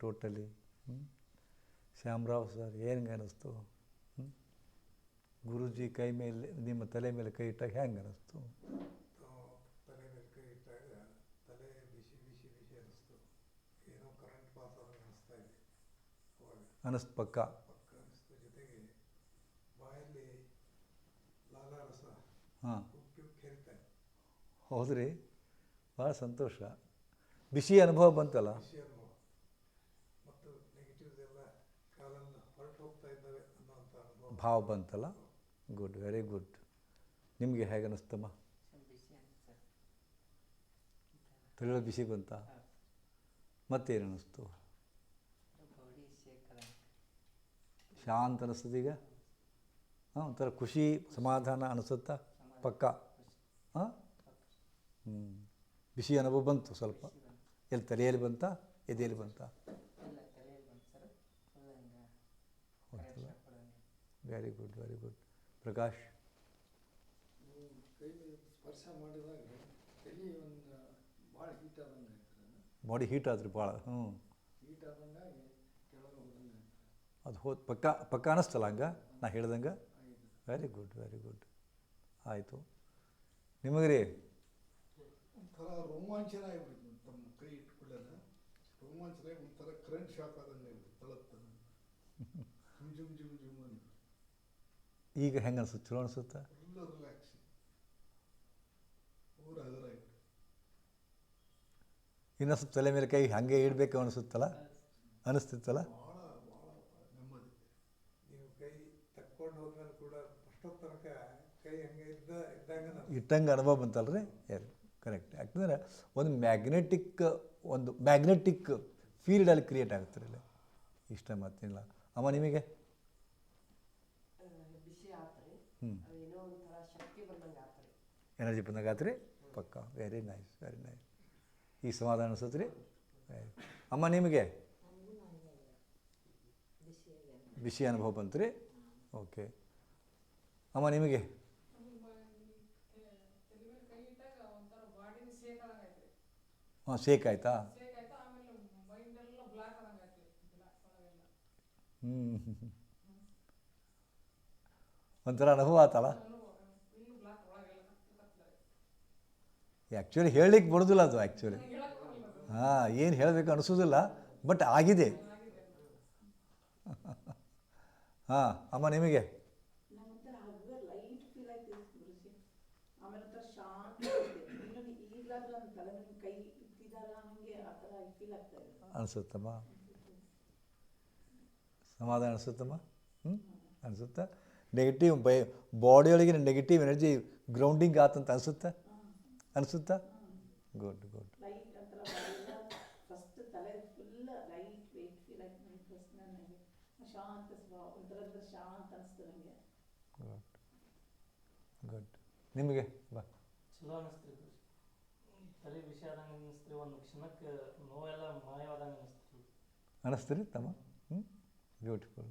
Totally Shyamrao sir ಹೆಂಗೆ ಅನ್ನಿಸ್ತು ಗುರುಜಿ ಕೈ ಮೇಲೆ ನಿಮ್ಮ ತಲೆ ಮೇಲೆ ಕೈ ಇಟ್ಟಾಗ ಹೆಂಗೆ ಅನ್ನಿಸ್ತು ಅನಿಸ್ತು. ಪಕ್ಕ. ಹಾಂ. ಹೌದ್ರಿ? ಭಾಳ ಸಂತೋಷ. ಬಿಸಿ ಅನುಭವ ಬಂತಲ್ಲ ಖುಷಿ ಅನುಭವ ಮತ್ತು ನೆಗೆಟಿವ್ಸ್ ಎಲ್ಲ ಕಾಲನ್ನು ಹೊರಟು ಹೋಗ್ತಾ ಇದ್ದಾವೆ ಅನ್ನೋಂಥ ಅನುಭವ ಭಾವ ಬಂತಲ್ಲ? ಗುಡ್ ವೆರಿ ಗುಡ್ ನಿಮಗೆ ಹೇಗೆ ಅನ್ನಿಸ್ತಮ್ಮ ತಲೆಯೊಳ ಬಿಸಿ ಬಂತ? ಮತ್ತೇನು ಅನ್ನಿಸ್ತು ಶಾಂತ ಅನ್ನಿಸ್ತದೆ ಈಗ? ಹಾಂ, ಒಂಥರ ಖುಷಿ, ಸಮಾಧಾನ ಅನಿಸುತ್ತಾ? ಪಕ್ಕ? ಹಾಂ? ಹ್ಞೂ ಬಿಸಿ ಅನುಭವ ಬಂತು ಸ್ವಲ್ಪ. ಎಲ್ಲಿ ತಲೆಯಲ್ಲಿ ಬಂತಾ, ಎದೆಯಲ್ಲಿ ಬಂತಾ ಇಲ್ಲ ತಲೆಯಲ್ಲಿ ಬಂತು ಸರ್ ಫುಲ್ ಹಿಂಗೆ ಹೌದಲ್ಲ? Current shock ಹೊಡೆದಂಗೆ very good very good Prakash ಸ್ಪರ್ಶ ಮಾಡಿದಾಗ ತಲೆ ಒಂದು ಭಾಳ ಹೀಟ್ ಆದಂಗೆ ಬಾಡಿ ಹೀಟ್ ಆದ್ರಿ ಭಾಳ ಹ್ಞೂ. ಹೀಟ್ ಆದಂಗಾಗಿ ಕೆಳಗೆ ಹೋದಂಗೆ ಅದು ಹೋದ್ ಪಕ್ಕ ಪಕ್ಕ ಅನ್ನಿಸ್ತಲ್ಲ ಹಂಗೆ? ನಾ ಹೇಳ್ದಂಗೆ? ವೆರಿ ಗುಡ್ ವೆರಿ ಗುಡ್ ಆಯಿತು. ನಿಮಗೆ ರೀ ಒಂಥರ ರೋಮಾಂಚನ ಆಗಿಬಿಡ್ತು ತಮ್ಮ ಕೈ ಇಟ್ಕೊಳ್ಳೋದ ರೋಮಾಂಚನ ಒಂಥರ ಕರೆಂಟ್ ಶಾಕ್ ಆದಂಗೆ ತಳತ್ತ ಜುಮ್ ಜುಮ್ ಜುಮ್ ಜುಮ್ ಈಗ ಹೆಂಗೆ ಅನ್ಸುತ್ತೆ ಚಲೋ ಅನಿಸುತ್ತೆ? ಇನ್ನೊಂದು ಸ್ವಲ್ಪ ತಲೆ ಮೇಲೆ ಕೈ ಹಾಗೆ ಇಡಬೇಕು ಅನಿಸುತ್ತಲ್ಲ? ಅನಿಸ್ತಿತ್ತಲ್ಲ? ಇಟ್ಟಂಗೆ ಅನುಭವ ಬಂತಲ್ರಿ? ಯಾರು ಕರೆಕ್ಟ್ ಯಾಕಂದ್ರೆ ಒಂದು ಮ್ಯಾಗ್ನೆಟಿಕ್ ಒಂದು ಮ್ಯಾಗ್ನೆಟಿಕ್ ಫೀಲ್ಡ್ ಅಲ್ಲಿ ಕ್ರಿಯೇಟ್ ಆಗುತ್ತೆ ರೀ ಇಷ್ಟ ಮತ್ತೇನಿಲ್ಲ ಅಮ್ಮ, ನಿಮಗೆ ಆ, ಬಿಸಿ ಆತ್ರಿ ಹ್ಮ್. ಅದು ಏನೋ ಒಂಥರ ಶಕ್ತಿ ಬಂದಂಗೆ ಆತ್ರಿ ಎನರ್ಜಿ ಬಂದಾಗ ಆತ್ರಿ ಪಕ್ಕ. ವೆರಿ ನೈಸ್ ವೆರಿ ನೈಸ್ ಈ ಸಮಾಧಾನ ಅನಿಸುತ್ತೆ ರೀ ಅಮ್ಮ, ನಿಮಗೆ? ಬಿಸಿ ಅನುಭವ ಬಂತು ರೀ ಓಕೆ ಅಮ್ಮ, ನಿಮಗೆ? ಹಾಂ ಶೇಕ್ ಆಯ್ತಾ? ಹ್ಞೂ ಒಂಥರ ಅನುಭವ ಆತಲ್ಲ? ಆ್ಯಕ್ಚುಲಿ ಹೇಳಲಿಕ್ಕೆ ಬರೋದಿಲ್ಲ ಅದು ಆ್ಯಕ್ಚುಲಿ ಹಾಂ, ಏನು ಹೇಳಬೇಕು ಅನಿಸೋದಿಲ್ಲ ಬಟ್ ಆಗಿದೆ. ಹಾಂ, ಅಮ್ಮ ನಿಮಗೆ? ಅನಿಸುತ್ತಮ್ಮ? ಸಮಾಧಾನ ಅನಿಸುತ್ತಮ್ಮ? ಹ್ಞೂ ಅನಿಸುತ್ತಾ? ನೆಗೆಟಿವ್ ಬೈ ಬಾಡಿಯೊಳಗಿನ ನೆಗೆಟಿವ್ ಎನರ್ಜಿ ಗ್ರೌಂಡಿಂಗ್ ಆತಂತ ಅನಿಸುತ್ತಾ? ಅನಿಸುತ್ತಾ? ಗುಡ್ ಗುಡ್ ಗುಡ್ ಗುಡ್ ನಿಮಗೆ? ಬಾ. ಚಲೋ ಅನಿಸ್ತ್ರಿ ತಲೆ ವಿಷಯ ಆದಂಗೆ ಅನಿಸ್ತ್ರಿ ಒಂದು ಕ್ಷಣಕ್ಕೆ ನೋವೆಲ್ಲ ಮಾಯವಾದಂಗೆ ಅನಿಸ್ತ್ರಿ ಅನ್ನಿಸ್ತೀರಿ ತಮ್ಮ? ಹ್ಞೂ ಬ್ಯೂಟಿಫುಲ್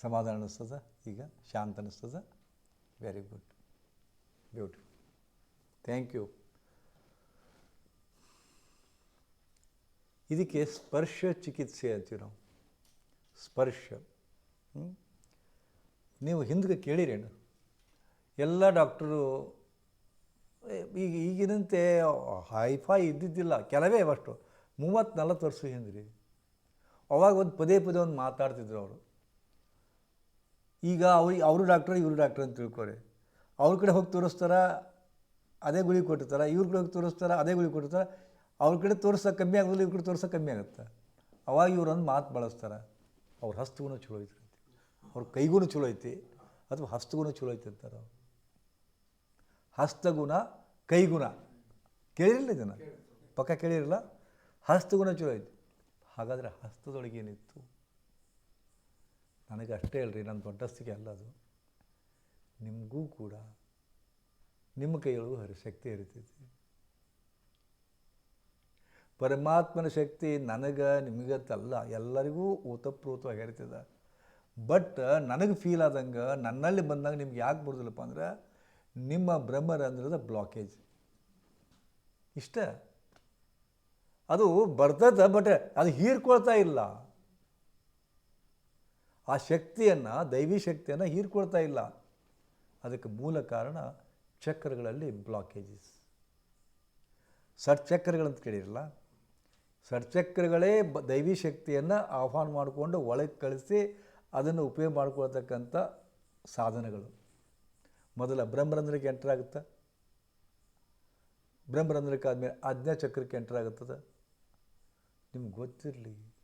ಸಮಾಧಾನ ಅನ್ನಿಸ್ತದ ಈಗ? ಶಾಂತ ಅನ್ನಿಸ್ತದ very good beautiful thank you ಇದಕ್ಕೆ ಸ್ಪರ್ಶ ಚಿಕಿತ್ಸೆ ಅಂತೀವಿ ನಾವು. ಸ್ಪರ್ಶ. ನೀವು ಹಿಂದಕ್ಕೆ ಕೇಳಿರೇನು? ಎಲ್ಲ ಡಾಕ್ಟರು ಈಗ ಈಗಿನಂತೆ ಹೈಫೈ ಇದ್ದಿದ್ದಿಲ್ಲ. ಕೆಲವೇ ಅಷ್ಟು ಮೂವತ್ತು ನಲ್ವತ್ತು ವರ್ಷ ಹಿಂದ್ರಿ. ಅವಾಗ ಒಂದು ಪದೇ ಪದೇ ಒಂದು ಮಾತಾಡ್ತಿದ್ರು ಅವರು. ಈಗ ಅವ್ರಿಗೆ ಅವರು ಡಾಕ್ಟರ್, ಇವರು ಡಾಕ್ಟ್ರ್ ಅಂತ ತಿಳ್ಕೊರಿ. ಅವ್ರ ಕಡೆ ಹೋಗಿ ತೋರಿಸ್ತಾರ? ಅದೇ ಗುಳಿ ಕೊಟ್ಟಿರ್ತಾರೆ, ಇವ್ರ ಕಡೆ ತೋರಿಸ್ತಾರೆ, ಅದೇ ಗುಳಿ ಕೊಟ್ಟಿರ್ತಾರೆ. ಅವ್ರ ಕಡೆ ತೋರಿಸೋಕೆ ಕಮ್ಮಿ ಆಗೋದಿಲ್ಲ ಇವ್ರ ಕಡೆ ತೋರಿಸೋಕೆ ಕಮ್ಮಿ ಆಗುತ್ತೆ. ಅವಾಗ ಇವ್ರೊಂದು ಮಾತು ಬಳಸ್ತಾರೆ, ಅವ್ರ ಹಸ್ತಗುಣ ಚಲೋ ಐತಿ ಅವ್ರ ಕೈಗೂ ಚಲೋ ಐತಿ, ಅಥವಾ ಹಸ್ತಗುಣ ಚಲೋ ಐತಿ ಅಂತಾರೆ ಅವ್ರು. ಹಸ್ತಗುಣ, ಕೈಗುಣ. ಕೇಳಿರಲಿಲ್ಲ ಇದನ್ನು? ಪಕ್ಕ ಕೇಳಿರಲ್ಲ ಹಸ್ತಗುಣ ಚಲೋ ಐತಿ. ಹಾಗಾದರೆ ಹಸ್ತದೊಳಗೆ ಏನಿತ್ತು? ನನಗೆ ಅಷ್ಟೇ ಅಲ್ರಿ ನನ್ನ ದೊಡ್ಡಸ್ತಿಗೆ ಅಲ್ಲ ಅದು. ನಿಮಗೂ ಕೂಡ ನಿಮ್ಮ ಕೈಯೊಳಗೂ ಹರಿ ಶಕ್ತಿ ಹರಿತೈತಿ. ಪರಮಾತ್ಮನ ಶಕ್ತಿ ನನಗೆ ತಲ್ಲ, ಎಲ್ಲರಿಗೂ ಓತಪ್ರೋತವಾಗಿ ಹರಿತದ. ಬಟ್ ನನಗೆ ಫೀಲ್ ಆದಂಗೆ, ನನ್ನಲ್ಲಿ ಬಂದಾಗ ನಿಮ್ಗೆ ಯಾಕೆ ಬರೋದಿಲ್ಲಪ್ಪ ಅಂದ್ರೆ, ನಿಮ್ಮ ಬ್ರಹ್ಮರಂಧ್ರದ ಬ್ಲಾಕೇಜ್ ಇಷ್ಟ? ಅದು ಬರ್ತದ ಬಟ್ ಅದು ಹೀರ್ಕೊಳ್ತಾ ಇಲ್ಲ. ಆ ಶಕ್ತಿಯನ್ನು, ದೈವಿ ಶಕ್ತಿಯನ್ನು ಹೀರ್ಕೊಳ್ತಾ ಇಲ್ಲ. ಅದಕ್ಕೆ ಮೂಲ ಕಾರಣ ಚಕ್ರಗಳಲ್ಲಿ ಬ್ಲಾಕೇಜಸ್ ಸಡ್ಚಕ್ರಗಳಂತ ಕೇಳಿರಲ್ಲ? ಸಡ್ಚಕ್ರಗಳೇ ಬ ದೈವಿ ಶಕ್ತಿಯನ್ನು ಆಹ್ವಾನ ಮಾಡಿಕೊಂಡು ಒಳಗೆ ಕಳಿಸಿ ಅದನ್ನು ಉಪಯೋಗ ಮಾಡ್ಕೊಳ್ತಕ್ಕಂಥ ಸಾಧನಗಳು. ಮೊದಲ ಬ್ರಹ್ಮರಂಧ್ರಕ್ಕೆ ಎಂಟರ್ ಆಗುತ್ತೆ? ಬ್ರಹ್ಮರಂಧ್ರಕ್ಕೆ ಆದಮೇಲೆ ಆಜ್ಞಾ ಚಕ್ರಕ್ಕೆ ಎಂಟರ್ ಆಗುತ್ತದೆ? ನಿಮ್ಗೆ ಗೊತ್ತಿರಲಿ.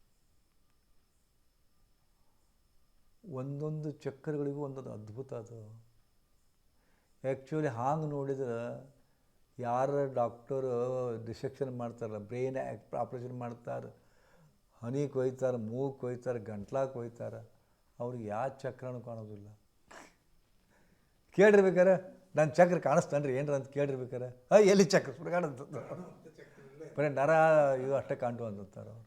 ಒಂದೊಂದು ಚಕ್ರಗಳಿಗೂ ಒಂದೊಂದು ಅದ್ಭುತ ಅದು. ಆ್ಯಕ್ಚುಲಿ ಹಾಂಗೆ ನೋಡಿದ್ರೆ ಯಾರ ಡಾಕ್ಟರು ಡಿಸೆಕ್ಷನ್ ಮಾಡ್ತಾರಲ್ಲ ಬ್ರೈನ್ ಆಪ್ರೇಷನ್ ಮಾಡ್ತಾರೆ, ಹನಿ ಕೊಯ್ತಾರೆ, ಮೂಗು ಕೊಯ್ತಾರೆ, ಗಂಟ್ಲಾ ಕೊಯ್ತಾರೆ, ಅವ್ರಿಗೆ ಯಾವ ಚಕ್ರನೂ ಕಾಣೋದಿಲ್ಲ. ಕೇಳಿರ್ಬೇಕಾರೆ ನನ್ನ ಚಕ್ರ ಕಾಣಿಸ್ತಾನ್ರಿ, ಏನ್ರ ಅಂತ ಕೇಳಿರ್ಬೇಕಾರೆ. ಹಾಂ, ಎಲ್ಲಿ ಚಕ್ರ? ಕಾಣುತ್ತೆ. ಬರೀ ನರ ಇವು ಅಷ್ಟೇ ಕಾಣ್ತು ಅಂತಾರೆ ಅವರು.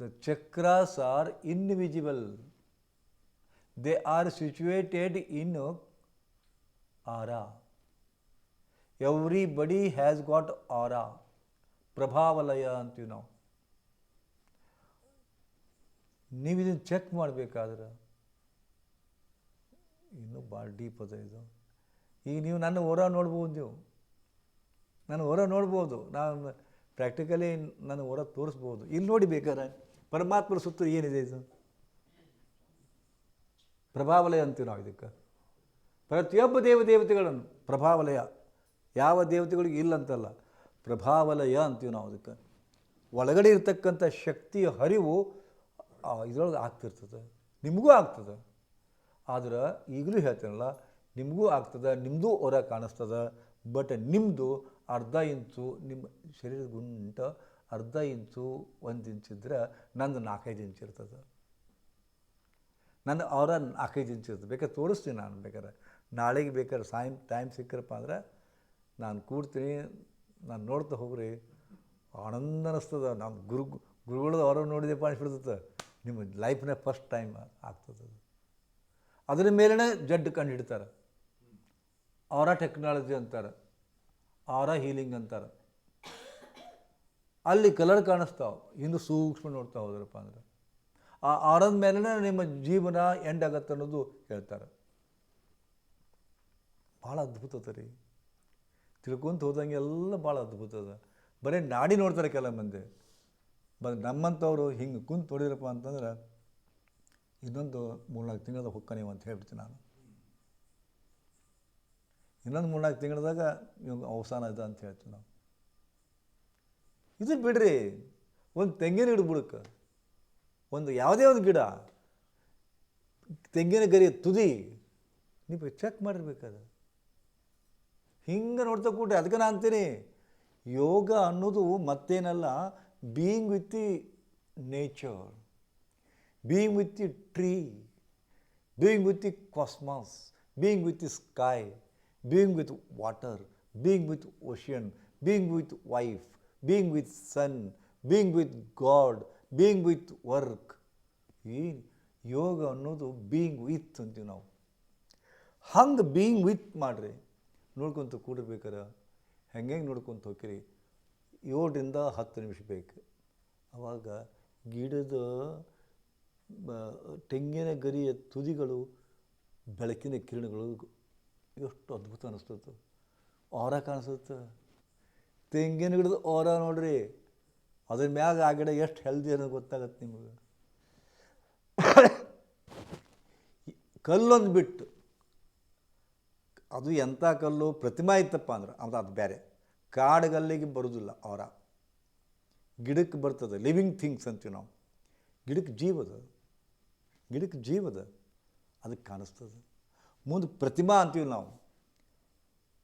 The chakras are invisible they are situated in aura. Everybody has got aura ಪ್ರಭಾವಲಯ ಅಂತೀವಿ ನಾವು. ನೀವು ಇದನ್ನು ಚೆಕ್ ಮಾಡಬೇಕಾದ್ರೆ ಇನ್ನೂ ಭಾಳ ಡೀಪ್ ಅದ ಇದು. ಈಗ ನೀವು ನನ್ನ ಹೊರ ನೋಡ್ಬೋದು ನೀವು. ನಾನು ಹೊರ ನೋಡ್ಬೋದು. ನಾನು ಪ್ರಾಕ್ಟಿಕಲಿ ನನ್ನ ಹೊರ ತೋರಿಸ್ಬೋದು. ಇಲ್ಲಿ ನೋಡಿ ಬೇಕಾದ್ರೆ ಪರಮಾತ್ಮರ ಸುತ್ತ ಏನಿದೆ ಇದು? ಪ್ರಭಾವಲಯ ಅಂತೀವಿ ನಾವು ಇದಕ್ಕೆ. ಪ್ರತಿಯೊಬ್ಬ ದೇವದೇವತೆಗಳನ್ನು ಪ್ರಭಾವಲಯ. ಯಾವ ದೇವತೆಗಳಿಗೆ ಇಲ್ಲ ಅಂತಲ್ಲ, ಪ್ರಭಾವಲಯ ಅಂತೀವಿ ನಾವು ಅದಕ್ಕೆ. ಒಳಗಡೆ ಇರ್ತಕ್ಕಂಥ ಶಕ್ತಿಯ ಹರಿವು ಇದರೊಳಗೆ ಆಗ್ತಿರ್ತದೆ. ನಿಮಗೂ ಆಗ್ತದೆ. ಆದ್ರೆ ಈಗಲೂ ಹೇಳ್ತೀನಲ್ಲ, ನಿಮಗೂ ಆಗ್ತದೆ ನಿಮ್ಮದು ಹೊರ ಕಾಣಿಸ್ತದೆ, ಬಟ್ ನಿಮ್ಮದು ಅರ್ಧ ಇಂಚು, ನಿಮ್ಮ ಶರೀರದ ಗುಂಟ ಅರ್ಧ ಇಂಚು, ಒಂದು ಇಂಚಿದ್ರೆ ನಂದು ನಾಲ್ಕೈದು ಇಂಚು ಇರ್ತದೆ. ನನ್ನ ಅವರ ನಾಲ್ಕೈದು ಇಂಚು ಇರ್ತದೆ. ಬೇಕಾದ್ರೆ ತೋರಿಸ್ತೀನಿ ನಾನು ಬೇಕಾದ್ರೆ. ನಾಳೆಗೆ ಬೇಕಾದ್ರೆ ಸಾಯಂ ಟೈಮ್ ಸಿಕ್ಕರಪ್ಪ ಅಂದ್ರೆ ನಾನು ಕೂಡ್ತೀನಿ, ನಾನು ನೋಡ್ತಾ ಹೋಗ್ರಿ. ಆನಂದ ಅನ್ನಿಸ್ತದೆ ನಮ್ಮ ಗುರು, ಗುರುಗಳದ್ದು ಅವ್ರ ನೋಡಿದೆಪ್ಪ ಅನಿಸ್ಬಿಡ್ತದೆ ನಿಮ್ಮ ಲೈಫ್ನೇ ಫಸ್ಟ್ ಟೈಮ್ ಆಗ್ತದೆ ಅದು. ಅದರ ಮೇಲೇ ಜಡ್ಡು ಕಂಡು ಹಿಡ್ತಾರೆ. ಅವರ ಟೆಕ್ನಾಲಜಿ ಅಂತಾರೆ. ಅವರ ಹೀಲಿಂಗ್ ಅಂತಾರೆ. ಅಲ್ಲಿ ಕಲರ್ ಕಾಣಿಸ್ತಾವೆ. ಇನ್ನು ಸೂಕ್ಷ್ಮ ನೋಡ್ತಾ ಹೋದ್ರಪ್ಪ ಅಂದ್ರೆ. ಆ ಆರದ ಮೇಲೇ ನಿಮ್ಮ ಜೀವನ ಎಂಡ್ ಆಗತ್ತೆ ಅನ್ನೋದು ಹೇಳ್ತಾರೆ. ಭಾಳ ಅದ್ಭುತ ಅದ ರೀ. ತಿಳ್ಕೊಂತ ಹೋದಂಗೆ ಎಲ್ಲ ಭಾಳ ಅದ್ಭುತ ಅದ. ಬರೀ ನಾಡಿ ನೋಡ್ತಾರೆ ಕೆಲ ಮಂದಿ. ಬ, ನಮ್ಮಂಥವ್ರು ಹಿಂಗೆ ಕುಂತು ನೋಡಿದ್ರಪ್ಪ ಅಂತಂದ್ರೆ ಇನ್ನೊಂದು ಮೂರ್ನಾಲ್ಕು ತಿಂಗಳದ ಹೊಕ್ಕನೀವು ಅಂತ ಹೇಳ್ಬಿಡ್ತೀನಿ ನಾನು. ಇನ್ನೊಂದು ಮೂರ್ನಾಲ್ಕು ತಿಂಗಳದಾಗ ಇವಾಗ ಅವಸಾನ ಇದೆ ಅಂತ ಹೇಳ್ತೀವಿ ನಾವು. ಇದು ಬಿಡ್ರಿ, ಒಂದು ತೆಂಗಿನ ಗಿಡ ಬುಡಕ್ಕೆ ಒಂದು ಯಾವುದೇ ಒಂದು ಗಿಡ. ತೆಂಗಿನ ಗರಿ ತುದಿ. ನೀವು ಚೆಕ್ ಮಾಡಿರ್ಬೇಕಾದ್ರೆ ಹಿಂಗೆ ನೋಡ್ತಾ ಕೂಟ ಅದಕ್ಕೆ ನಾನು ಅಂತೀನಿ. ಯೋಗ ಅನ್ನೋದು ಮತ್ತೇನಲ್ಲ being with the nature being with the tree being with the cosmos being with the sky being with water being with ocean being with wife being with son being with God being with work ಈ ಯೋಗ ಅನ್ನೋದು being with ಅಂತೀವಿ ನಾವು. ಹಂಗೆ being with ಮಾಡಿರಿ. ನೋಡ್ಕೊತ ಕೂಡಬೇಕಾರೆ ಹೆಂಗೆ ನೋಡ್ಕೊತ ಹೋಗ್ತೀರಿ ಏಳರಿಂದ ಹತ್ತು ನಿಮಿಷ ಬೇಕು. ಆವಾಗ ಗಿಡದ ತೆಂಗಿನ ಗರಿಯ ತುದಿಗಳು, ಬೆಳಕಿನ ಕಿರಣಗಳು ಎಷ್ಟು ಅದ್ಭುತ ಅನ್ನಿಸ್ತದೆ ಆರ ಕಾಣಿಸುತ್ತೆ. ತೆಂಗಿನ ಗಿಡದ ಆರ ನೋಡ್ರಿ, ಅದ್ರ ಮ್ಯಾಗ ಆ ಗಿಡ ಎಷ್ಟು ಹೆಲ್ದಿ ಅನ್ನೋದು ಗೊತ್ತಾಗತ್ತೆ ನಿಮಗೆ. ಕಲ್ಲೊಂದು ಬಿಟ್ಟು ಅದು ಎಂಥ ಕಲ್ಲು? ಪ್ರತಿಮಾ ಇತ್ತಪ್ಪ ಅಂದ್ರೆ ಅದು ಅದು ಬೇರೆ. ಕಾಡುಗಲ್ಲಿಗೆ ಬರೋದಿಲ್ಲ ಅವರ. ಗಿಡಕ್ಕೆ ಬರ್ತದೆ. ಲಿವಿಂಗ್ ಥಿಂಗ್ಸ್ ಅಂತೀವಿ ನಾವು. ಗಿಡಕ್ಕೆ ಜೀವದ ಗಿಡಕ್ಕೆ ಜೀವದ ಅದಕ್ಕೆ ಕಾಣಿಸ್ತದೆ. ಮುಂದೆ ಪ್ರತಿಮಾ ಅಂತೀವಿ ನಾವು.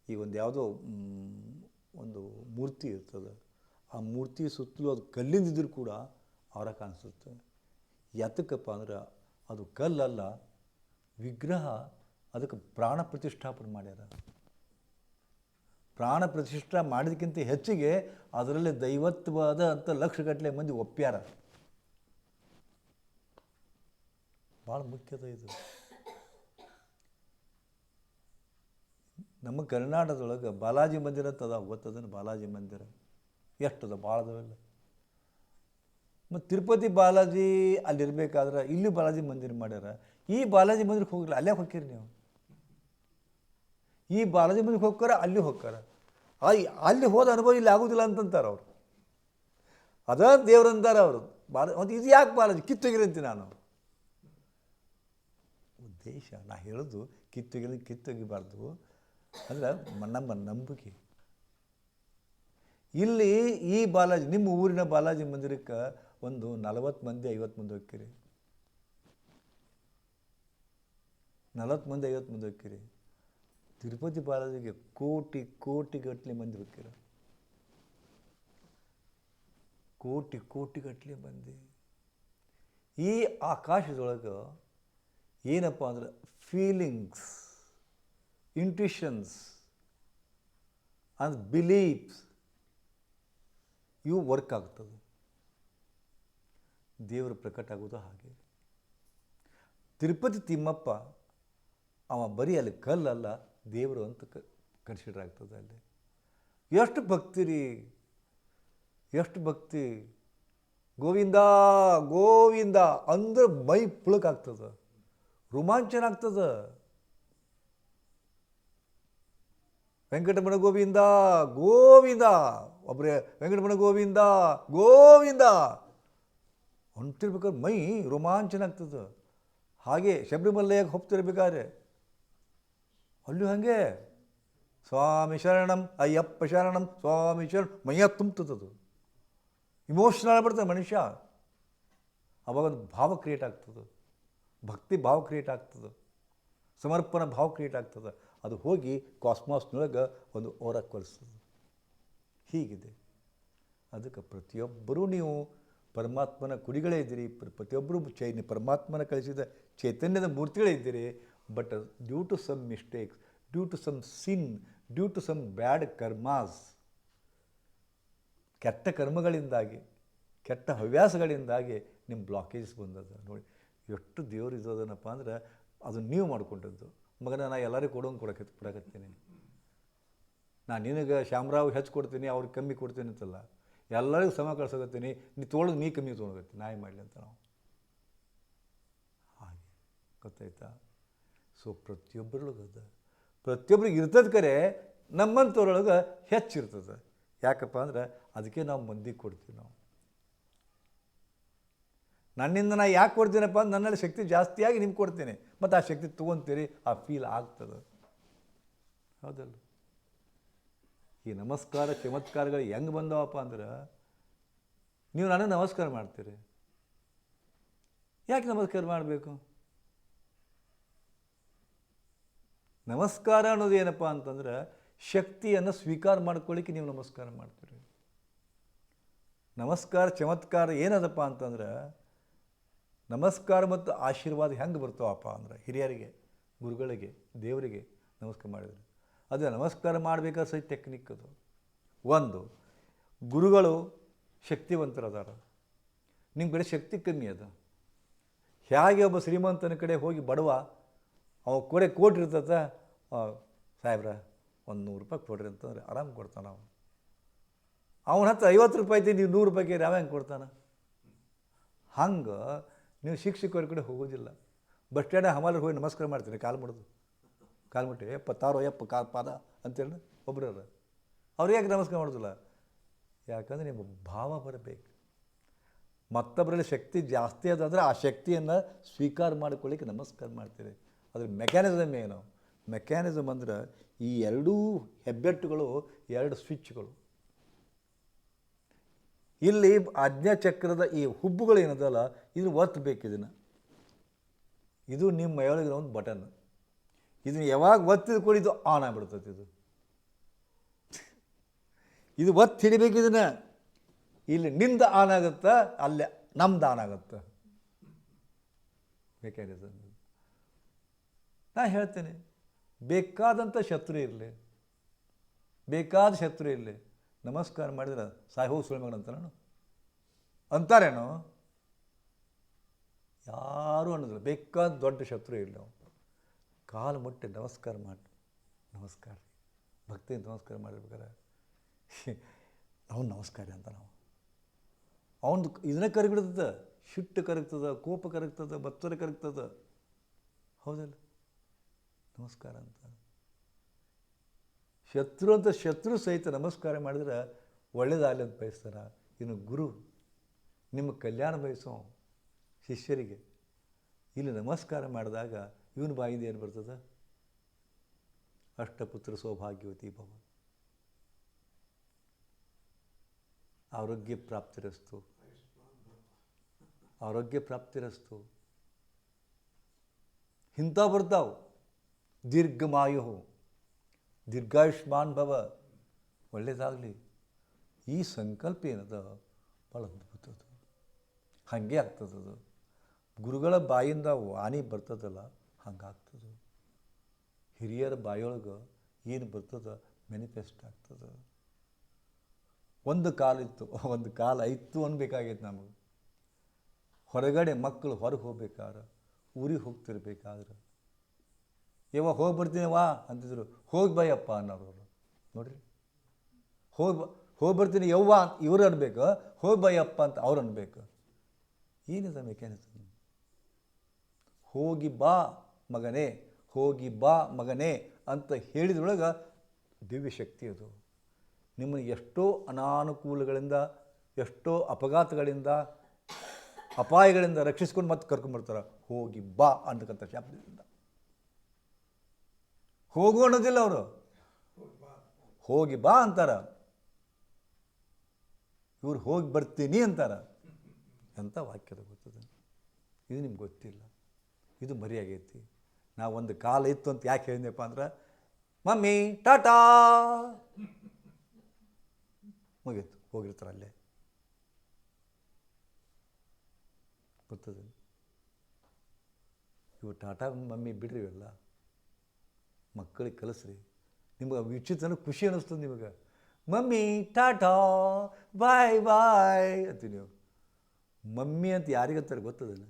ಈ ಒಂದು ಯಾವುದೋ ಒಂದು ಮೂರ್ತಿ ಇರ್ತದೆ. ಆ ಮೂರ್ತಿ ಸುತ್ತಲೂ ಅದು ಕಲ್ಲಿಂದಿದ್ರು ಕೂಡ ಅವರ ಕಾಣಿಸುತ್ತೆ. ಎತ್ತಕ್ಕಪ್ಪ ಅಂದ್ರೆ ಅದು ಕಲ್ಲಲ್ಲ, ವಿಗ್ರಹ ಅದಕ್ಕೆ ಪ್ರಾಣ ಪ್ರತಿಷ್ಠಾಪನೆ ಮಾಡ್ಯಾರ. ಪ್ರಾಣ ಪ್ರತಿಷ್ಠಾ ಮಾಡಿದಕ್ಕಿಂತ ಹೆಚ್ಚಿಗೆ ಅದರಲ್ಲಿ ದೈವತ್ವವಾದ ಅಂತ ಲಕ್ಷಗಟ್ಟಲೆ ಮಂದಿ ಒಪ್ಪ್ಯಾರ. ಭಾಳ ಮುಖ್ಯದ ಇದು. ನಮ್ಮ ಕರ್ನಾಟಕದೊಳಗೆ ಬಾಲಾಜಿ ಮಂದಿರ ಅಂತ ಗೊತ್ತದನ್ನು ಬಾಲಾಜಿ ಮಂದಿರ? ಎಷ್ಟದ ಭಾಳ ಅದಾವೆಲ್ಲ ಮತ್ತು ತಿರುಪತಿ ಬಾಲಾಜಿ ಅಲ್ಲಿರಬೇಕಾದ್ರೆ ಇಲ್ಲಿ ಬಾಲಾಜಿ ಮಂದಿರ ಮಾಡ್ಯಾರ. ಈ ಬಾಲಾಜಿ ಮಂದಿರಕ್ಕೆ ಹೋಗಿಲ್ಲ ಅಲ್ಲೇ ಹೋಗ್ತೀರಿ ನೀವು? ಈ ಬಾಲಾಜಿ ಮಂದಿಗೆ ಹೋಗ್ತಾರೆ, ಅಲ್ಲಿ ಹೋಗ್ತಾರೆ. ಅಲ್ಲಿ ಹೋದ ಅನುಭವ ಇಲ್ಲಿ ಆಗೋದಿಲ್ಲ ಅಂತಂತಾರೆ ಅವರು. ಅದ ದೇವರಂತಾರೆ ಅವರು. ಬಾಲ ಮತ್ತು ಇದು ಯಾಕೆ ಬಾಲಾಜಿ? ಕಿತ್ತೊಗಿರಿ ಅಂತೀನಿ ನಾನು. ಉದ್ದೇಶ, ನಾ ಹೇಳೋದು ಕಿತ್ತೊಗಿರಿ ಕಿತ್ತೊಗಿಬಾರ್ದು. ಅಂದರೆ ನಮ್ಮ ನಂಬಿಕೆ. ಇಲ್ಲಿ ಈ ಬಾಲಾಜಿ, ನಿಮ್ಮ ಊರಿನ ಬಾಲಾಜಿ ಮಂದಿರಕ್ಕೆ ಒಂದು ನಲವತ್ತು ಮಂದಿ, ಐವತ್ತು ಮಂದಿ ಹೋಗ್ತೀರಿ. ನಲವತ್ತು ಮಂದಿ, ಐವತ್ತು ಮಂದಿ ಹೋಗ್ತೀರಿ. ತಿರುಪತಿ ಬಾಲಾಜಿಗೆ ಕೋಟಿ ಕೋಟಿ ಗಟ್ಟಲೆ ಮಂದಿ ಬೇಕಿರ ಕೋಟಿ ಕೋಟಿ ಗಟ್ಟಲೆ ಮಂದಿ. ಈ ಆಕಾಶದೊಳಗೆ ಏನಪ್ಪ ಅಂದ್ರೆ ಫೀಲಿಂಗ್ಸ್ ಇಂಟ್ಯೂಷನ್ಸ್ ಅಂಡ್ ಬಿಲೀಫ್ಸ್ ಇವು ವರ್ಕ್ ಆಗ್ತದೆ. ದೇವರು ಪ್ರಕಟ ಆಗೋದು ಹಾಗೆ. ತಿರುಪತಿ ತಿಮ್ಮಪ್ಪ, ಅವ ಬರೀ ಅಲ್ಲಿ ಕಲ್ಲಲ್ಲ ದೇವರು ಅಂತ ಕ ಕನ್ಸಿಡರ್ ಆಗ್ತದೆ ಅಲ್ಲಿ. ಎಷ್ಟು ಭಕ್ತಿ ರೀ. ಎಷ್ಟು ಭಕ್ತಿ. ಗೋವಿಂದ ಗೋವಿಂದ ಅಂದ್ರೆ ಮೈ ಪುಳಕಾಗ್ತದ ರೋಮಾಂಚನ ಆಗ್ತದೆ. ವೆಂಕಟಮಣ ಗೋವಿಂದ ಗೋವಿಂದ. ಒಬ್ಬರೇ ವೆಂಕಟಮಣ ಗೋವಿಂದ ಗೋವಿಂದ. ಹೊಂಟಿರ್ಬೇಕಾದ್ರೆ ಮೈ ರೋಮಾಂಚನ ಆಗ್ತದೆ. ಹಾಗೆ ಶಬರಿಮಲೆಯಾಗಿ ಹೋಗ್ತಿರ್ಬೇಕಾದ್ರೆ ಅಲ್ಲೂ ಹಾಗೆ ಸ್ವಾಮಿ ಶರಣಂ, ಅಯ್ಯಪ್ಪ ಶರಣಂ, ಸ್ವಾಮಿ ಶರಣ, ಮೈಯ ತುಂಬ್ತದದು. ಇಮೋಷ್ನಲ್ ಆಗ್ಬಿಡ್ತದೆ ಮನುಷ್ಯ. ಅವಾಗ ಒಂದು ಭಾವ ಕ್ರಿಯೇಟ್ ಆಗ್ತದೆ. ಭಕ್ತಿ ಭಾವ ಕ್ರಿಯೇಟ್ ಆಗ್ತದೆ. ಸಮರ್ಪಣ ಭಾವ ಕ್ರಿಯೇಟ್ ಆಗ್ತದೆ. ಅದು ಹೋಗಿ ಕಾಸ್ಮಾಸ್ನೊಳಗೆ ಒಂದು ಓರ ಕೊಲಿಸ್ತದೆ ಹೀಗಿದೆ. ಅದಕ್ಕೆ ಪ್ರತಿಯೊಬ್ಬರೂ ನೀವು ಪರಮಾತ್ಮನ ಕುಡಿಗಳೇ ಇದ್ದೀರಿ. ಪ್ರ- ಪ್ರತಿಯೊಬ್ಬರು ಚೈ ಪರಮಾತ್ಮನ ಕಳಿಸಿದ ಚೈತನ್ಯದ ಮೂರ್ತಿಗಳೇ ಇದ್ದೀರಿ. But due to some mistakes due to some sin due to some bad karmas ಕೆಟ್ಟ ಕರ್ಮಗಳಿಂದಾಗಿ, ಕೆಟ್ಟ ಹವ್ಯಾಸಗಳಿಂದಾಗಿ ನಿಮ್ಮ ಬ್ಲಾಕೇಜಸ್ ಬಂದದ. ನೋಡಿ, ಎಷ್ಟು ದೇವ್ರು ಇದ್ದದನಪ್ಪ ಅಂದ್ರೆ ಅದು ನೀವು ಮಾಡ್ಕೊಂಡದ್ದು. ಮಗನ, ನಾ ಎಲ್ಲರಿಗೂ ಕೊಡೋಂಗೆ ಕೊಡಕ್ಕೆ, ಕೊಡಕತ್ತೀನಿ. ನಾನು ನಿನಗೆ ಶಾಮರಾವ್ ಹೆಚ್ಚು ಕೊಡ್ತೀನಿ, ಅವ್ರಿಗೆ ಕಮ್ಮಿ ಕೊಡ್ತೀನಿ ಅಂತಲ್ಲ. ಎಲ್ಲರಿಗೂ ಸಮ ಕಳ್ಸಕತ್ತೀನಿ. ನೀ ತೊಗೊಳೋದು ನೀ ಕಮ್ಮಿ ತೊಗೊಳಕತ್ತೀನಿ ನಾಯಿ ಮಾಡಲಿ ಅಂತ ನಾವು. ಹಾಗೆ. ಗೊತ್ತಾಯ್ತಾ? ಸೊ ಪ್ರತಿಯೊಬ್ಬರೊಳಗೆ ಅದ. ಪ್ರತಿಯೊಬ್ಬರಿಗೆ ಇರ್ತದ ಕರೆ ನಮ್ಮಂಥವ್ರೊಳಗೆ ಹೆಚ್ಚಿರ್ತದೆ. ಯಾಕಪ್ಪ ಅಂದ್ರೆ ಅದಕ್ಕೆ ನಾವು ಮಂದಿ ಕೊಡ್ತೀವಿ ನಾವು. ನನ್ನಿಂದ ನಾ ಯಾಕೆ ಕೊಡ್ತೀನಪ್ಪ ಅಂದ್ರೆ ನನ್ನಲ್ಲಿ ಶಕ್ತಿ ಜಾಸ್ತಿಯಾಗಿ ನಿಮ್ಗೆ ಕೊಡ್ತೀನಿ. ಮತ್ತು ಆ ಶಕ್ತಿ ತೊಗೊತೀರಿ, ಆ ಫೀಲ್ ಆಗ್ತದೆ. ಹೌದಲ್ಲ? ಈ ನಮಸ್ಕಾರ, ಚಮತ್ಕಾರಗಳು ಹೆಂಗೆ ಬಂದವಪ್ಪ ಅಂದ್ರೆ ನೀವು ನನಗೆ ನಮಸ್ಕಾರ ಮಾಡ್ತೀರಿ. ಯಾಕೆ ನಮಸ್ಕಾರ ಮಾಡಬೇಕು? ನಮಸ್ಕಾರ ಅನ್ನೋದು ಏನಪ್ಪ ಅಂತಂದ್ರೆ ಶಕ್ತಿಯನ್ನು ಸ್ವೀಕಾರ ಮಾಡ್ಕೊಳ್ಳಿಕ್ಕೆ ನೀವು ನಮಸ್ಕಾರ ಮಾಡ್ತೀರಿ. ನಮಸ್ಕಾರ ಚಮತ್ಕಾರ ಏನದಪ್ಪ ಅಂತಂದ್ರೆ ನಮಸ್ಕಾರ ಮತ್ತು ಆಶೀರ್ವಾದ ಹೆಂಗೆ ಬರ್ತಾವಪ್ಪ ಅಂದ್ರೆ ಹಿರಿಯರಿಗೆ, ಗುರುಗಳಿಗೆ, ದೇವರಿಗೆ ನಮಸ್ಕಾರ ಮಾಡಿದರೆ. ಅದೇ ನಮಸ್ಕಾರ ಮಾಡಬೇಕಾದ್ರೆ ಸಹ ಟೆಕ್ನಿಕ್ ಅದು. ಒಂದು, ಗುರುಗಳು ಶಕ್ತಿವಂತರದಾರ. ನಿಮ್ಮ ಕಡೆ ಶಕ್ತಿ ಕಮ್ಮಿ ಅದ. ಹೇಗೆ ಒಬ್ಬ ಶ್ರೀಮಂತನ ಕಡೆ ಹೋಗಿ ಬಡವ ಅವ ಕೊಡೆ ಕೋಟಿ ಇರ್ತದ? ಸಾಹೇಬ್ರ, ಒಂದು ನೂರು ರೂಪಾಯಿ ಕೊಡ್ರಿ ಅಂತಂದ್ರೆ ಆರಾಮ್ ಕೊಡ್ತಾನೆ ಅವನು. ಅವನ ಹತ್ರ ಐವತ್ತು ರೂಪಾಯಿ ಐತಿ, ನೀವು ನೂರು ರೂಪಾಯಿಗೆ ಅವ ಹೆಂಗೆ ಕೊಡ್ತಾನೆ? ಹಂಗೆ ನೀವು ಶಿಕ್ಷಕರ ಕಡೆ ಹೋಗೋದಿಲ್ಲ. ಬಸ್ ಸ್ಟ್ಯಾಂಡ್ ಹಮಾಲರ್ ಹೋಗಿ ನಮಸ್ಕಾರ ಮಾಡ್ತೀನಿ, ಕಾಲು ಮುಡಿದು. ಕಾಲು ಮುಟ್ಟಿ ಎಪ್ಪ ತಾರೋ ಎಪ್ಪ, ಕಾಲು ಪಾದ ಅಂತೇಳಿ ಒಬ್ಬರು ಅವ್ರು ಯಾಕೆ ನಮಸ್ಕಾರ ಮಾಡೋದಿಲ್ಲ? ಯಾಕಂದರೆ ನಿಮ್ಮ ಭಾವ ಬರಬೇಕು. ಮತ್ತೊಬ್ಬರಲ್ಲಿ ಶಕ್ತಿ ಜಾಸ್ತಿ ಅದಾದರೆ ಆ ಶಕ್ತಿಯನ್ನು ಸ್ವೀಕಾರ ಮಾಡಿಕೊಳ್ಳಿಕ್ಕೆ ನಮಸ್ಕಾರ ಮಾಡ್ತೀರಿ. ಅದ್ರ ಮೆಕ್ಯಾನಿಸಮ್ ಏನು? ಮೆಕ್ಯಾನಿಸಮ್ ಅಂದ್ರೆ ಈ ಎರಡೂ ಹೆಬ್ಬೆಟ್ಟುಗಳು, ಎರಡು ಸ್ವಿಚ್ಗಳು. ಇಲ್ಲಿ ಆಜ್ಞಾಚಕ್ರದ ಈ ಹುಬ್ಬುಗಳು ಏನದಲ್ಲ ಇದನ್ನು ಒತ್ತಬೇಕು ಇದನ್ನು. ಇದು ನಿಮ್ಮ ಮೈಯೊಳಗಿರೋ ಒಂದು ಬಟನ್. ಇದನ್ನು ಯಾವಾಗ ಒತ್ತಿದ ಕೂಡ ಇದು ಆನ್ ಆಗಿಬಿಡ್ತೈತಿ ಇದು. ಇದು ಒತ್ತು ಹಿಡಿಬೇಕು ಇದನ್ನು. ಇಲ್ಲಿ ನಿಂದ ಆನ್ ಆಗುತ್ತಾ, ಅಲ್ಲೇ ನಮ್ದು ಆನ್ ಆಗುತ್ತೆ? ಮೆಕ್ಯಾನಿಸಮ್ ನಾ ಹೇಳ್ತೇನೆ. ಬೇಕಾದಂಥ ಶತ್ರು ಇರಲಿ. ಬೇಕಾದ ಶತ್ರು ಇರಲಿ. ನಮಸ್ಕಾರ ಮಾಡಿದ್ರೆ ಸಾಹೋ ಸುಳ್ಮಗಳಂತ ನಾನು. ಅಂತಾರೇನು? ಯಾರೂ ಅನ್ನೋದಿಲ್ಲ. ಬೇಕಾದ ದೊಡ್ಡ ಶತ್ರು ಇರಲಿ ನಾವು ಕಾಲು ಮುಟ್ಟಿ ನಮಸ್ಕಾರ ಮಾಡಿ. ನಮಸ್ಕಾರ. ರೀ ಭಕ್ತಿಯಿಂದ ನಮಸ್ಕಾರ ಮಾಡಿರ್ಬೇಕಾರೆ ಅವನು ನಮಸ್ಕಾರ ಅಂತ ನಾವು. ಅವನು ಇದನ್ನೇ ಕರಗಿಡ್ತದ. ಶಿಟ್ಟು ಕರಗ್ತದ, ಕೋಪ ಕರಗ್ತದೆ ಬತ್ತರ ಕರಗ್ತದ. ಹೌದಲ್ಲ? ನಮಸ್ಕಾರ ಅಂತ. ಶತ್ರು ಅಂತ ಶತ್ರು ಸಹಿತ ನಮಸ್ಕಾರ ಮಾಡಿದ್ರೆ ಒಳ್ಳೇದಾಗಲಿ ಅಂತ ಬಯಸ್ತಾರ? ಇನ್ನು ಗುರು, ನಿಮ್ಮ ಕಲ್ಯಾಣ ಬಯಸೋ ಶಿಷ್ಯರಿಗೆ ಇಲ್ಲಿ ನಮಸ್ಕಾರ ಮಾಡಿದಾಗ ಇವನ ಬಾಯಿಂದ ಏನು ಬರ್ತದ? ಅಷ್ಟಪುತ್ರ ಸೌಭಾಗ್ಯವತಿ ಭವ. ಆರೋಗ್ಯ ಪ್ರಾಪ್ತಿರಸ್ತು. ಆರೋಗ್ಯ ಪ್ರಾಪ್ತಿರಸ್ತು. ಇಂಥ ಬರ್ತಾವು. ದೀರ್ಘಮಾಯು. ದೀರ್ಘಾಯುಷ್ಮಾನ್ ಭವ. ಒಳ್ಳೆಯದಾಗಲಿ ಈ ಸಂಕಲ್ಪ ಏನದ? ಭಾಳ ಅದ್ಭುತದ್ದು ಹಾಗೆ ಆಗ್ತದದು ಗುರುಗಳ ಬಾಯಿಂದ ವಾಣಿ ಬರ್ತದಲ್ಲ, ಹಂಗಾಗ್ತದೆ. ಹಿರಿಯರ ಬಾಯಿಯೊಳಗೆ ಏನು ಬರ್ತದ? ಮ್ಯಾನಿಫೆಸ್ಟ್ ಆಗ್ತದೆ. ಒಂದು ಕಾಲಿತ್ತು ಒಂದು ಕಾಲ ಇತ್ತು ಅನ್ಬೇಕಾಗೈತೆ ನಮಗೆ. ಹೊರಗಡೆ ಮಕ್ಕಳು ಹೊರಗೆ ಹೋಗ್ಬೇಕಾದ್ರೆ, ಊರಿಗೆ ಹೋಗ್ತಿರ್ಬೇಕಾದ್ರೆ ಯವ್ವ ಹೋಗಿ ವಾ ಅಂತಿದ್ರು. ಹೋಗಿ ಬಾಯಪ್ಪ ಅನ್ನೋರು ನೋಡ್ರಿ. ಹೋಗಿ ಹೋಗಿ ಯವ್ವ ಇವ್ರು ಅನ್ಬೇಕು. ಹೋಗಿ ಬಾಯಪ್ಪ ಅಂತ ಅವ್ರು ಅನ್ಬೇಕು. ಏನಿದೆ ಮೆಕ್ಯಾನಿಸಮ್ ಹೋಗಿ ಬಾ ಮಗನೇ, ಹೋಗಿ ಬಾ ಮಗನೇ ಅಂತ ಹೇಳಿದ್ರೊಳಗೆ ದಿವ್ಯ ಶಕ್ತಿ ಅದು. ನಿಮ್ಮನ್ನು ಎಷ್ಟೋ ಅನಾನುಕೂಲಗಳಿಂದ, ಎಷ್ಟೋ ಅಪಘಾತಗಳಿಂದ, ಅಪಾಯಗಳಿಂದ ರಕ್ಷಿಸ್ಕೊಂಡು ಮತ್ತೆ ಕರ್ಕೊಂಬರ್ತಾರೆ ಹೋಗಿ ಬಾ ಅಂತಕ್ಕಂಥ ಶಬ್ದದಿಂದ ಹೋಗು ಅನ್ನೋದಿಲ್ಲ ಅವರು. ಹೋಗಿ ಬಾ ಅಂತಾರ. ಇವ್ರು ಹೋಗಿ ಬರ್ತೀನಿ ಅಂತಾರ. ಅಂತ ವಾಕ್ಯದ ಗೊತ್ತದ? ಇದು ನಿಮ್ಗೆ ಗೊತ್ತಿಲ್ಲ. ಇದು ಮರಿಯಾಗೈತಿ ನಾ ಒಂದು ಕಾಲ ಇತ್ತು ಅಂತ ಯಾಕೆ ಹೇಳಿದ್ನಪ್ಪ ಅಂದ್ರೆ, ಮಮ್ಮಿ, ಟಾಟಾ! ಮುಗೀತು. ಹೋಗಿರ್ತಾರೆ ಅಲ್ಲೇ. ಗೊತ್ತದ? ಇವು ಟಾಟಾ, ಮಮ್ಮಿ ಬಿಡ್ರಿ ಇವೆಲ್ಲ. ಮಕ್ಕಳಿಗೆ ಕಲಿಸ್ರಿ. ನಿಮ್ಗೆ ವಿಚಿತ್ರ ಖುಷಿ ಅನ್ನಿಸ್ತದೆ ನಿಮಗೆ. ಮಮ್ಮಿ, ಟಾಟಾ, ಬಾಯ್ ಬಾಯ್ ಅಂತೀವಿ ನೀವು. ಮಮ್ಮಿ ಅಂತ ಯಾರಿಗಂತಾರೆ ಗೊತ್ತದಲ್ಲ?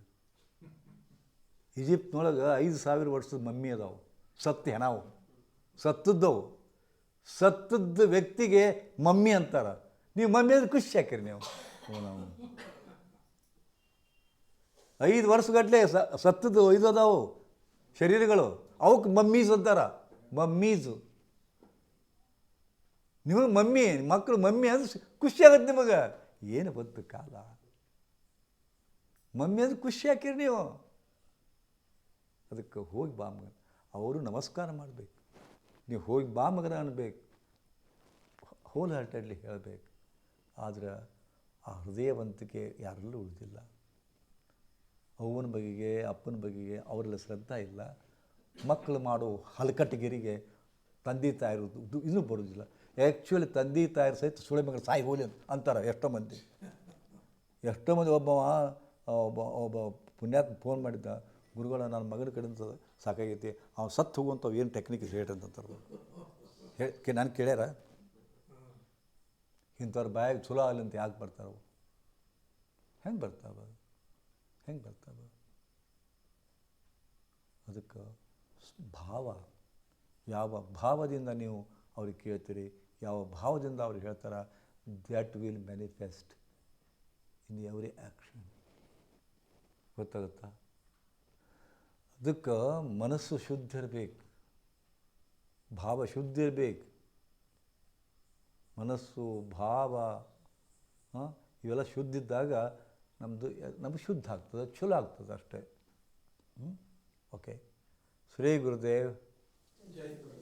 ಈಜಿಪ್ಟ್ನೊಳಗೆ ಐದು ಸಾವಿರ ವರ್ಷದ ಮಮ್ಮಿ ಅದಾವು. ಸತ್ತು ಹೆಣವು. ಸತ್ತದ್ದವು. ಸತ್ತದ್ದು ವ್ಯಕ್ತಿಗೆ ಮಮ್ಮಿ ಅಂತಾರೆ. ನೀವು ಮಮ್ಮಿ ಅಂದ್ರೆ ಖುಷಿ ಹಾಕಿರಿ ನೀವು. ನಾವು. ಐದು ವರ್ಷಗಟ್ಟಲೆ ಸತ್ತದ್ದು ಐದು ಅದಾವು. ಶರೀರಗಳು. ಅವಕ್ಕೆ ಮಮ್ಮೀಸ್ ಅಂತಾರ. ಮಮ್ಮೀಸು. ನಿಮಗೆ ಮಮ್ಮಿ ಮಕ್ಕಳು ಮಮ್ಮಿ ಅಂದ್ರೆ ಖುಷಿ ಆಗುತ್ತೆ ನಿಮಗೆ. ಏನು ಬಂತು ಕಾಲ. ಮಮ್ಮಿ ಅಂದ್ರೆ ಖುಷಿ ಹಾಕಿರಿ ನೀವು. ಅದಕ್ಕೆ ಹೋಗಿ ಬಾ ಮಗ ಅವರು ನಮಸ್ಕಾರ ಮಾಡಬೇಕು. ನೀವು ಹೋಗಿ ಬಾ ಮಗನ ಅನ್ಬೇಕು. ಹೋಲ್ ಹಾರ್ಟೆಡ್ಲಿ ಹೇಳಬೇಕು. ಆದ್ರೆ ಆ ಹೃದಯವಂತಿಕೆ ಯಾರಲ್ಲೂ ಉಳಿದಿಲ್ಲ. ಅವ್ವನ ಬಗೆಗೆ, ಅಪ್ಪನ ಬಗೆಗೆ ಅವರೆಲ್ಲ ಶ್ರದ್ಧಾ ಇಲ್ಲ. ಮಕ್ಕಳು ಮಾಡೋ ಹಲಕಟ್ಟಿಗೆರಿಗೆ ತಂದೆ ತಾಯಿರು ಇನ್ನೂ ಬರೋದಿಲ್ಲ ಆ್ಯಕ್ಚುಲಿ ತಂದೆ ತಾಯಿರು ಸಹಿತ ಸುಳೆ ಮಗಳು ಸಾಯಿ ಹೋಲಿ ಅಂತ ಅಂತಾರೆ ಎಷ್ಟೋ ಮಂದಿ. ಎಷ್ಟೋ ಮಂದಿ ಒಬ್ಬವ ಒಬ್ಬ ಒಬ್ಬ ಪುಣ್ಯಾತ್ಮ ಫೋನ್ ಮಾಡಿದ್ದ, ಗುರುಗಳ, ನನ್ನ ಮಗನ ಕಡೆಯಿಂದ ಸಾಕಾಗೈತಿ. ಅವ್ನು ಸತ್ತು ಹೋಗುವಂಥವು ಏನು ಟೆಕ್ನಿಕ್ ರೇಟ್ ಅಂತಂತಾರೆ. ಹೇಳಿ ನಾನು ಕೇಳ್ಯಾರ? ಇಂಥವ್ರ ಬಾಯಾಗ ಚಲೋ ಆಗಲಿ ಅಂತ ಯಾಕೆ ಬರ್ತಾವೆ ಹೆಂಗೆ ಬರ್ತಾವ? ಹೆಂಗೆ ಬರ್ತಾವ? ಅದಕ್ಕೆ ಭಾವ, ಯಾವ ಭಾವದಿಂದ ನೀವು ಅವ್ರಿಗೆ ಕೇಳ್ತೀರಿ, ಯಾವ ಭಾವದಿಂದ ಅವ್ರಿಗೆ ಹೇಳ್ತಾರೆ that will manifest in every action ಗೊತ್ತಾಗುತ್ತಾ? ಅದಕ್ಕೆ ಮನಸ್ಸು ಶುದ್ಧ ಇರಬೇಕು ಭಾವ ಶುದ್ಧ ಇರಬೇಕು ಮನಸ್ಸು, ಭಾವ ಇವೆಲ್ಲ ಶುದ್ಧ ಇದ್ದಾಗ ನಮ್ಮದು ನಮಗೆ ಶುದ್ಧ ಆಗ್ತದೆ ಚಲೋ ಆಗ್ತದೆ ಅಷ್ಟೇ. ಓಕೆ ਸ੍ਰੀ ਗੁਰਦੇਵ। ਜੈ ਗੁਰੂ।